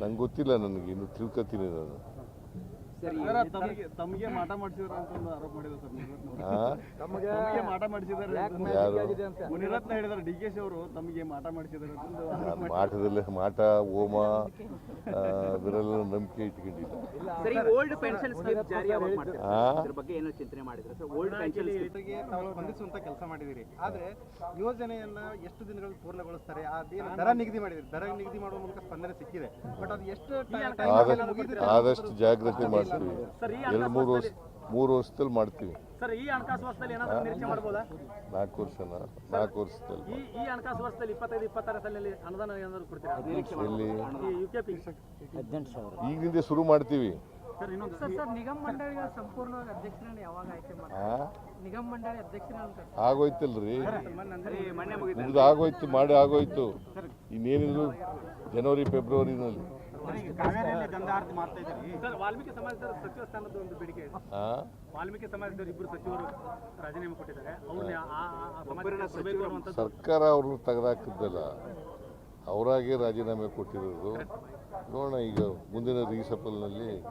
ನಂಗೆ ಗೊತ್ತಿಲ್ಲ ನನಗೆ ಇನ್ನು ತಿಳ್ಕೊತೀನಿ ನಾನು. ತಮಗೆ ಮಾಟ ಮಾಡಿಸಿದ್ರ ಅಂತ ಒಂದು ಆರೋಪ ಮಾಡಿದ್ರು ಸರ್? ತಮಗೆ ಮಾಟ ಮಾಡಿಸಿದ್ದಾರೆ ಯಾರು? ಮುನಿರತ್ನ ಡಿ ಕೆ ಶಿ ಅವರು ತಮಗೆ ಮಾಟ ಮಾಡಿಸಿದ್ದಾರೆ ಮಾಟದಲ್ಲೇ ಮಾಟ ಅದರಲ್ಲ ನಂಬಿಕೆ ಇಟ್ಕೊಂಡಿಲ್ಲ ಸರ್ ಈ ಓಲ್ಡ್ ಪೆನ್ಷನ್ ಸ್ಕೀಮ್ ಜಾರಿ ಯಾವಾಗ ಮಾಡ್ತಾರೆ ಆ? ಬಗ್ಗೆ ಏನೋ ಚಿಂತನೆ ಮಾಡಿದ್ರೆ ಸರ್? ಓಲ್ಡ್ ಪೆನ್ಷನ್ ತಾವು ಸ್ಪಂದಿಸುವಂತ ಕೆಲಸ ಮಾಡಿದಿರಿ ಆದ್ರೆ ಯೋಜನೆಯನ್ನ ಎಷ್ಟು ದಿನಗಳಲ್ಲಿ ಪೂರ್ಣಗೊಳಿಸ್ತಾರೆ? ಅದೇನು ದರ ನಿಗದಿ ಮಾಡಿದಿರಿ ದರ ನಿಗದಿ ಮಾಡುವ ಮೂಲಕ ಸ್ಪಂದನೆ ಸಿಕ್ಕಿದೆ. ಬಟ್ ಅದು ಎಷ್ಟು ಆದಷ್ಟು ಜಾಗ್ರತೆ ಜಾಗ್ರತೆ ಮಾಡ್ತೀವಿ ಎರಡು ಮೂರು ವರ್ಷ ಮೂರು ವರ್ಷದಲ್ಲಿ ಮಾಡ್ತೀವಿ. ಸರ್ ಈ ಹಣಕಾಸು ವರ್ಷದಲ್ಲಿ ಏನಾದರೂ ನಿರೀಕ್ಷೆ ಮಾಡ್ಬೋದಾ? ನಾಲ್ಕು ವರ್ಷನ ನಾಲ್ಕು ವರ್ಷದಲ್ಲಿ. ಈ ಈ ಹಣಕಾಸು ವರ್ಷದಲ್ಲಿ ಇಪ್ಪತ್ತೈದು ಇಪ್ಪತ್ತಾರು ಸಾಲಿನಲ್ಲಿ ಅನುದಾನ ಏನಾದರೂ ಕೊಡ್ತೀರಾ? ಎಲ್ಲಿ ಈ ಯು ಕೆ ಪಿ ಈಗಿಂದ ಶುರು ಮಾಡ್ತೀವಿ. ಸರ್ ಇನ್ನೊಂದು. ಸರ್ ಸರ್ ನಿಗಮ ಮಂಡಳಿಗಳ ಸಂಪೂರ್ಣವಾಗಿ ಅಧ್ಯಕ್ಷರನ್ನ ಯಾವಾಗ ಆಯ್ಕೆ ಮಾಡಿ ನಿಗಮ ಮಂಡಳಿ ಅಧ್ಯಕ್ಷರನ್ನ ಆಗೋಯ್ತಲ್ರಿ. ಮೊನ್ನೆ ಮುಗಿದ ಮುಗ್ದು ಆಗೋಯ್ತು ಮಾಡಿ ಆಗೋಯ್ತು. ಇನ್ನೇನಿದ್ರು ಜನವರಿ ಫೆಬ್ರವರಿನಲ್ಲಿ. ಸರ್ ವಾಲ್ಮೀಕಿ ಸಮಾಜದ ಸಚಿವ ಸ್ಥಾನದ ಒಂದು ಬೇಡಿಕೆ ಇದೆ. ಆ? ವಾಲ್ಮೀಕಿ ಸಮಾಜದವರು ಇಬ್ಬರು ಸಚಿವರು ರಾಜೀನಾಮೆ ಕೊಟ್ಟಿದ್ದಾರೆ. ಅವ್ರನ್ನ ಆ- ಆ- ಆ ಸಮಾಜಕ್ಕೆ ಸರ್ಕಾರ ಅವ್ರನ್ನ ತೆಗೆದಾಕಿದ್ದಲ್ಲ. ಅವರಾಗೆ ರಾಜೀನಾಮೆ ಕೊಟ್ಟಿರೋದು. ನೋಡೋಣ ಈಗ ಮುಂದಿನ ರೀಸಪಲ್ನಲ್ಲಿ